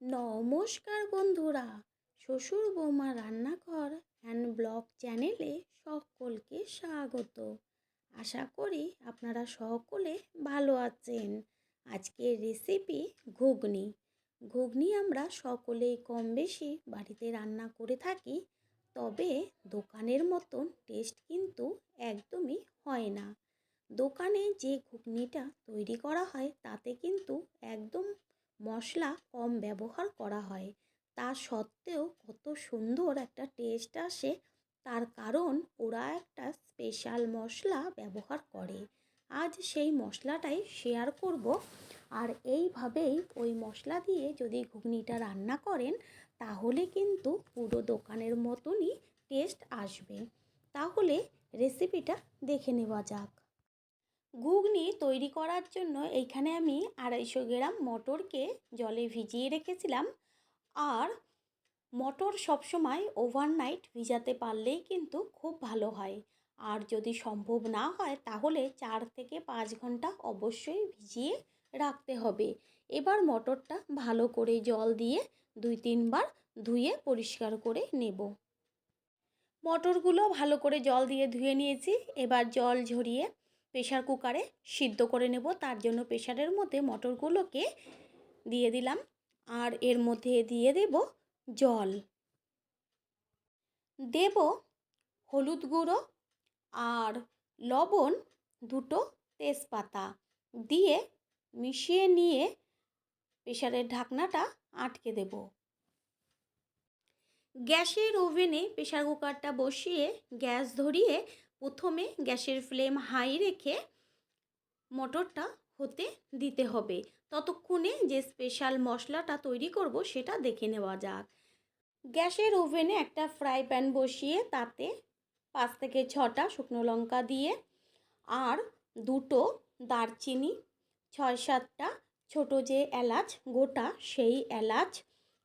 নমস্কার বন্ধুরা, শ্বশুর বৌমা রান্নাঘর অ্যান্ড ব্লগ চ্যানেলে সকলকে স্বাগত। আশা করি আপনারা সকলে ভালো আছেন। আজকের রেসিপি ঘুগনি। ঘুগনি আমরা সকলেই কম বেশি বাড়িতে রান্না করে থাকি, তবে দোকানের মতন টেস্ট কিন্তু একদমই হয় না। দোকানে যে ঘুগনিটা তৈরি করা হয়, তাতে কিন্তু একদম মশলা কম ব্যবহার করা হয়। তা সত্ত্বেও কত সুন্দর একটা টেস্ট আসে, তার কারণ ওরা একটা স্পেশাল মশলা ব্যবহার করে। আজ সেই মশলাটাই শেয়ার করব। আর এইভাবেই ওই মশলা দিয়ে যদি ঘুগনিটা রান্না করেন, তাহলে কিন্তু পুরো দোকানের মতনই টেস্ট আসবে। তাহলে রেসিপিটা দেখে নেওয়া যাক। ঘুগনি তৈরি করার জন্য এইখানে আমি আড়াইশো গ্রাম মটরকে জলে ভিজিয়ে রেখেছিলাম। আর মটর সবসময় ওভারনাইট ভিজাতে পারলেই কিন্তু খুব ভালো হয়। আর যদি সম্ভব না হয়, তাহলে চার থেকে পাঁচ ঘণ্টা অবশ্যই ভিজিয়ে রাখতে হবে। এবার মটরটা ভালো করে জল দিয়ে দুই তিনবার ধুয়ে পরিষ্কার করে নেব। মটরগুলো ভালো করে জল দিয়ে ধুয়ে নিয়েছি। এবার জল ঝরিয়ে প্রেশার কুকারে সিদ্ধ করে নেব। তার জন্য প্রেশারের মধ্যে মটরগুলোকে দিয়ে দিলাম আর এর মধ্যে দিয়ে দেব জল। দেব হলুদ গুঁড়ো আর লবণ দুটো তেজপাতা দিয়ে মিশিয়ে নিয়ে প্রেশারের ঢাকনাটা আটকে দেব। গ্যাসের ওভেনে প্রেশার কুকারটা বসিয়ে গ্যাস ধরিয়ে প্রথমে গ্যাসের ফ্লেম হাই রেখে মটরটা হতে দিতে হবে। ততক্ষণে যে স্পেশাল মশলাটা তৈরি করব সেটা দেখে নেওয়া যাক। গ্যাসের ওভেনে একটা ফ্রাই প্যান বসিয়ে তাতে পাঁচ থেকে ছটা শুকনো লঙ্কা দিয়ে আর দুটো দারচিনি, ছয় সাতটা ছোটো যে এলাচ, গোটা সেই এলাচ,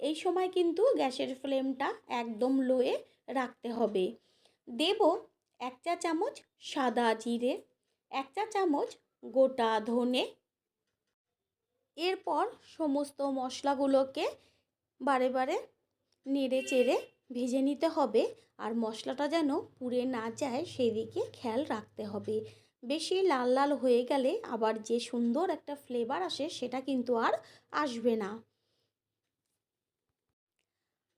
এই সময় কিন্তু গ্যাসের ফ্লেমটা একদম লোয়ে রাখতে হবে। দেব এক চা চামচ সাদা জিরে, এক চা চামচ গোটা ধনে। এরপর সমস্ত মশলাগুলোকে বারে বারে নেড়ে চেড়ে ভেজে নিতে হবে আর মশলাটা যেন পুড়ে না যায় সেদিকে খেয়াল রাখতে হবে। বেশি লাল লাল হয়ে গেলে আবার যে সুন্দর একটা ফ্লেভার আসে সেটা কিন্তু আর আসবে না।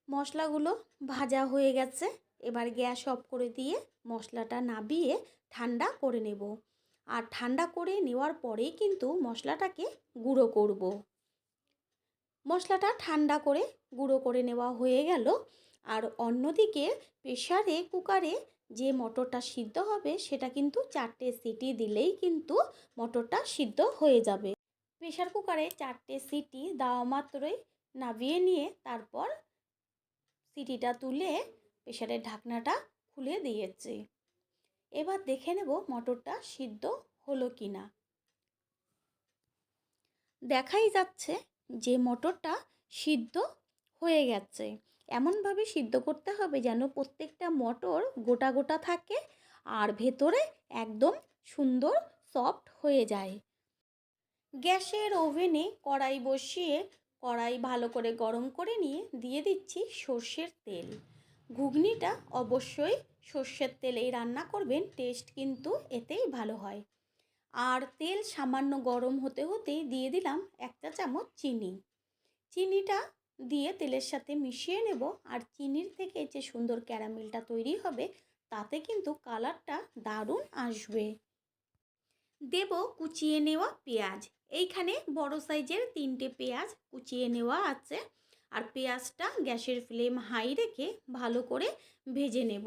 মশলাগুলো ভাজা হয়ে গেছে। এবার গ্যাস অফ করে দিয়ে মশলাটা নাবিয়ে ঠান্ডা করে নেব। আর ঠান্ডা করে নেওয়ার পরেই কিন্তু মশলাটাকে গুঁড়ো করব। মশলাটা ঠান্ডা করে গুঁড়ো করে নেওয়া হয়ে গেল। আর অন্যদিকে প্রেশারে কুকারে যে মটরটা সিদ্ধ হবে সেটা কিন্তু চারটে সিটি দিলেই কিন্তু মটরটা সিদ্ধ হয়ে যাবে। প্রেশার কুকারে চারটে সিটি দেওয়া মাত্রই নাবিয়ে নিয়ে তারপর সিটিটা তুলে প্রেশারের ঢাকনাটা খুলে দিয়েছি। এবার দেখে নেব মটরটা সিদ্ধ হলো কি না দেখাই যাচ্ছে যে মটরটা সিদ্ধ হয়ে গেছে। এমনভাবে সিদ্ধ করতে হবে যেন প্রত্যেকটা মটর গোটা গোটা থাকে আর ভেতরে একদম সুন্দর সফট হয়ে যায়। গ্যাসের ওভেনে কড়াই বসিয়ে কড়াই ভালো করে গরম করে নিয়ে দিয়ে দিচ্ছি সর্ষের তেল। ঘুগনিটা অবশ্যই সর্ষের তেলেই রান্না করবেন টেস্ট কিন্তু এতেই ভালো হয়। আর তেল সামান্য গরম হতে হতেই দিয়ে দিলাম একটা চামচ চিনি। চিনিটা দিয়ে তেলের সাথে মিশিয়ে নেব আর চিনির থেকে যে সুন্দর ক্যারামেলটা তৈরি হবে, তাতে কিন্তু কালারটা দারুণ আসবে। দেব কুচিয়ে নেওয়া পেঁয়াজ। এইখানে বড় সাইজের তিনটে পেঁয়াজ কুচিয়ে নেওয়া আছে। আর পেঁয়াজটা গ্যাসের ফ্লেম হাই রেখে ভালো করে ভেজে নেব।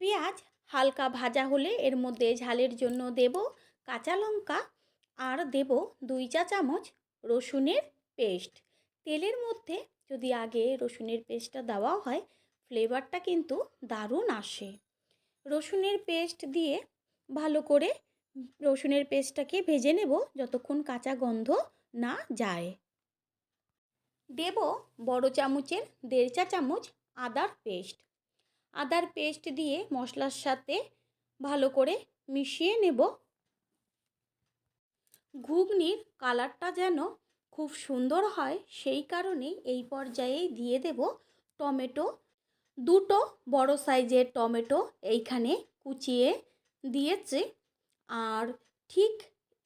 পেঁয়াজ হালকা ভাজা হলে এর মধ্যে ঝালের জন্য দেব কাঁচা লঙ্কা আর দেব দুই চা চামচ রসুনের পেস্ট। তেলের মধ্যে যদি আগে রসুনের পেস্টটা দেওয়া হয় ফ্লেভারটা কিন্তু দারুণ আসে। রসুনের পেস্ট দিয়ে ভালো করে রসুনের পেস্টটাকে ভেজে নেব যতক্ষণ কাঁচা গন্ধ না যায়। দেব বড় চামচের দেড় চা চামচ আদার পেস্ট। আদার পেস্ট দিয়ে মশলার সাথে ভালো করে মিশিয়ে নেব। ঘুগনির কালারটা যেন খুব সুন্দর হয়, সেই কারণে এই পর্যায়ে দিয়ে দেব টমেটো। দুটো বড় সাইজের টমেটো এইখানে কুচিয়ে দিয়েছে। আর ঠিক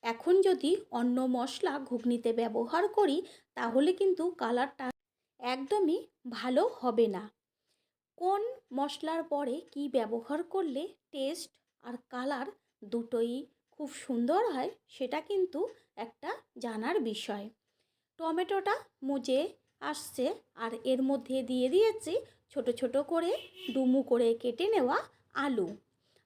এখন যদি অন্য মশলা ঘুগনিতে ব্যবহার করি, তাহলে কিন্তু কালারটা একদমই ভালো হবে না। কোন মশলার পরে কি ব্যবহার করলে টেস্ট আর কালার দুটোই খুব সুন্দর হয়, সেটা কিন্তু একটা জানার বিষয়। টমেটোটা মুজে আসছে আর এর মধ্যে দিয়ে দিয়েছি ছোট ছোট করে ডুমু করে কেটে নেওয়া আলু।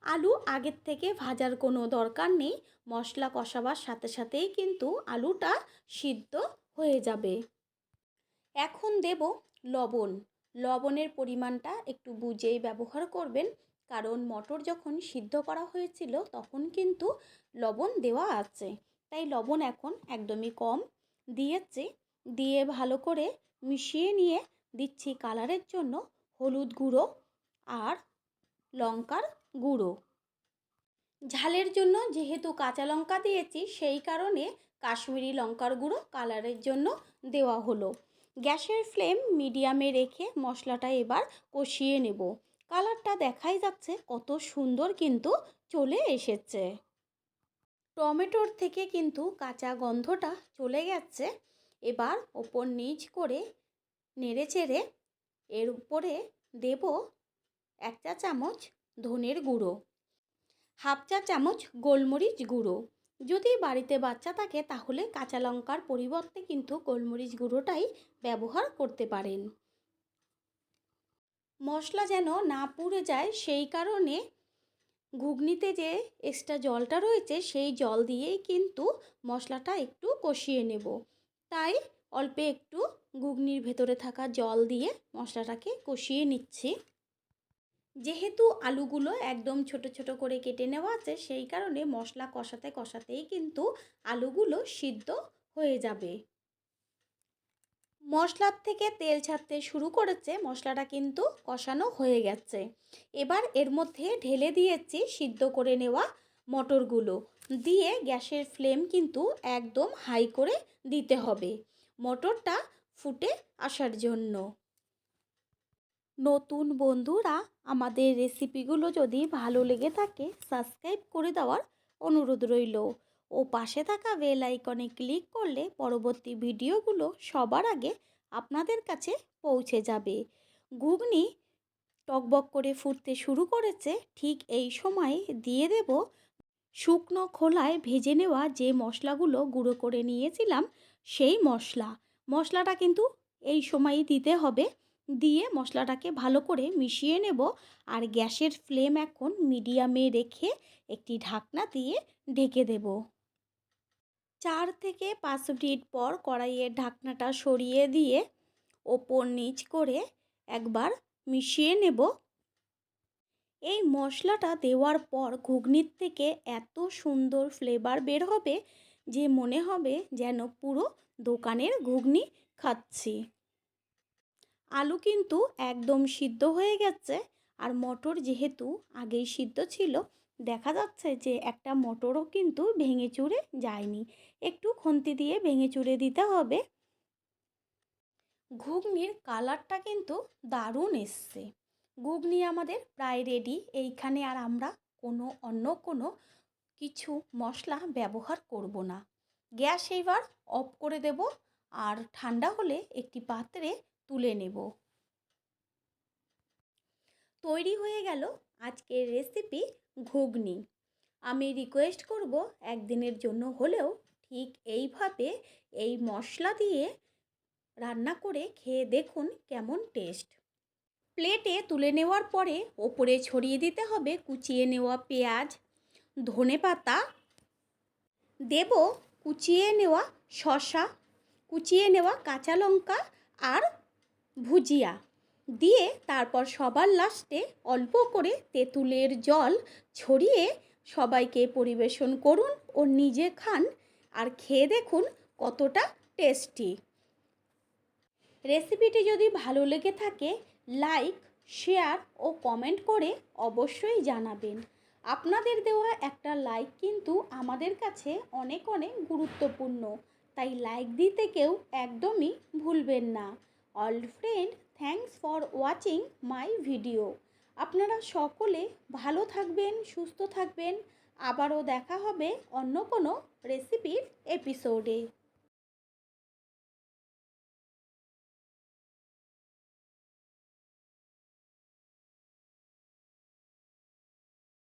আলু আগের থেকে ভাজার কোনো দরকার নেই, মশলা কষাবার সাথে সাথেই কিন্তু আলুটা সিদ্ধ হয়ে যাবে। এখন দেব লবণ। লবণের পরিমাণটা একটু বুঝেই ব্যবহার করবেন, কারণ মটর যখন সিদ্ধ করা হয়েছিল তখন কিন্তু লবণ দেওয়া আছে। তাই লবণ এখন একদমই কম দিয়েছি, দিয়ে ভালো করে মিশিয়ে নিয়ে দিচ্ছি কালারের জন্য হলুদ গুঁড়ো আর লঙ্কার গুঁড়ো। ঝালের জন্য যেহেতু কাঁচা লঙ্কা দিয়েছি, সেই কারণে কাশ্মীরি লঙ্কার গুঁড়ো কালারের জন্য দেওয়া হলো। গ্যাসের ফ্লেম মিডিয়ামে রেখে মশলাটা এবার কষিয়ে নেব। কালারটা দেখাই যাচ্ছে কত সুন্দর কিন্তু চলে এসেছে। টমেটোর থেকে কিন্তু কাঁচা গন্ধটা চলে গেছে। এবার ওপর নিচ করে নেড়ে চেড়ে এর উপরে দেব এক চা চামচ ধনের গুঁড়ো, হাফ চা চামচ গোলমরিচ গুঁড়ো। যদি বাড়িতে বাচ্চা থাকে তাহলে কাঁচা লঙ্কার পরিবর্তে কিন্তু গোলমরিচ গুঁড়োটাই ব্যবহার করতে পারেন। মশলা যেন না পুড়ে যায় সেই কারণে ঘুগনিতে যে এক্সট্রা জলটা রয়েছে, সেই জল দিয়েই কিন্তু মশলাটা একটু কষিয়ে নেব। তাই অল্পে একটু ঘুগনির ভেতরে থাকা জল দিয়ে মশলাটাকে কষিয়ে নিচ্ছি। যেহেতু আলুগুলো একদম ছোট ছোট করে কেটে নেওয়া আছে, সেই কারণে মশলা কষাতে কষাতেই কিন্তু আলুগুলো সিদ্ধ হয়ে যাবে। মশলার থেকে তেল ছাড়তে শুরু করেছে, মশলাটা কিন্তু কষানো হয়ে গেছে। এবার এর মধ্যে ঢেলে দিয়েছি সিদ্ধ করে নেওয়া মটরগুলো। দিয়ে গ্যাসের ফ্লেম কিন্তু একদম হাই করে দিতে হবে। মটরটা ফুটে আসার জন্য। নতুন বন্ধুরা, আমাদের রেসিপিগুলো যদি ভালো লেগে থাকে, সাবস্ক্রাইব করে দেওয়ার অনুরোধ রইল। ও পাশে থাকা বেল আইকনে ক্লিক করলে পরবর্তী ভিডিওগুলো সবার আগে আপনাদের কাছে পৌঁছে যাবে। ঘুগনি টকবক করে ফুটতে শুরু করেছে, ঠিক এই সময় দিয়ে দেব শুকনো খোলায় ভেজে নেওয়া যে মশলাগুলো গুঁড়ো করে নিয়েছিলাম সেই মশলা। মশলাটা কিন্তু এই সময়ই দিতে হবে। দিয়ে মশলাটাকে ভালো করে মিশিয়ে নেব আর গ্যাসের ফ্লেম এখন মিডিয়ামে রেখে একটি ঢাকনা দিয়ে ঢেকে দেব। চার থেকে পাঁচ মিনিট পর কড়াইয়ের ঢাকনাটা সরিয়ে দিয়ে ওপর নিচ করে একবার মিশিয়ে নেব। এই মশলাটা দেওয়ার পর ঘুগনির থেকে এত সুন্দর ফ্লেভার বের হবে যে মনে হবে যেন পুরো দোকানের ঘুগনি খাচ্ছি। আলু কিন্তু একদম সিদ্ধ হয়ে গেছে আর মটর যেহেতু আগেই সিদ্ধ ছিল, দেখা যাচ্ছে যে একটা মটরও কিন্তু ভেঙে চুরে যায়নি। একটু খন্তি দিয়ে ভেঙে চুরে দিতে হবে। ঘুগনির কালারটা কিন্তু দারুণ এসছে। ঘুগনি আমাদের প্রায় রেডি এইখানে আর আমরা কোনো অন্য কোনো কিছু মশলা ব্যবহার করব না। গ্যাস এইবার অফ করে দেব আর ঠান্ডা হলে একটি পাত্রে তুলে নেব। তৈরি হয়ে গেল আজকের রেসিপি ঘুগনি। আমি রিকোয়েস্ট করব একদিনের জন্য হলেও ঠিক এইভাবে এই মশলা দিয়ে রান্না করে খেয়ে দেখুন কেমন টেস্ট। প্লেটে তুলে নেওয়ার পরে ওপরে ছড়িয়ে দিতে হবে কুচিয়ে নেওয়া পেঁয়াজ, ধনে পাতা। দেব কুচিয়ে নেওয়া শশা কুচিয়ে নেওয়া কাঁচা লঙ্কা আর ভুজিয়া। দিয়ে তারপর সবার লাস্টে অল্প করে তেঁতুলের জল ছড়িয়ে সবাইকে পরিবেশন করুন ও নিজে খান আর খেয়ে দেখুন কতটা টেস্টি রেসিপিটি যদি ভালো লেগে থাকে লাইক শেয়ার ও কমেন্ট করে অবশ্যই জানাবেন। আপনাদের দেওয়া একটা লাইক কিন্তু আমাদের কাছে অনেক অনেক গুরুত্বপূর্ণ। তাই লাইক দিতে কেউ একদমই ভুলবেন না। All friend thanks for watching my video আপনারা সকলে ভালো থাকবেন, সুস্থ থাকবেন। আবারও দেখা হবে অন্য কোনো রেসিপির এপিসোডে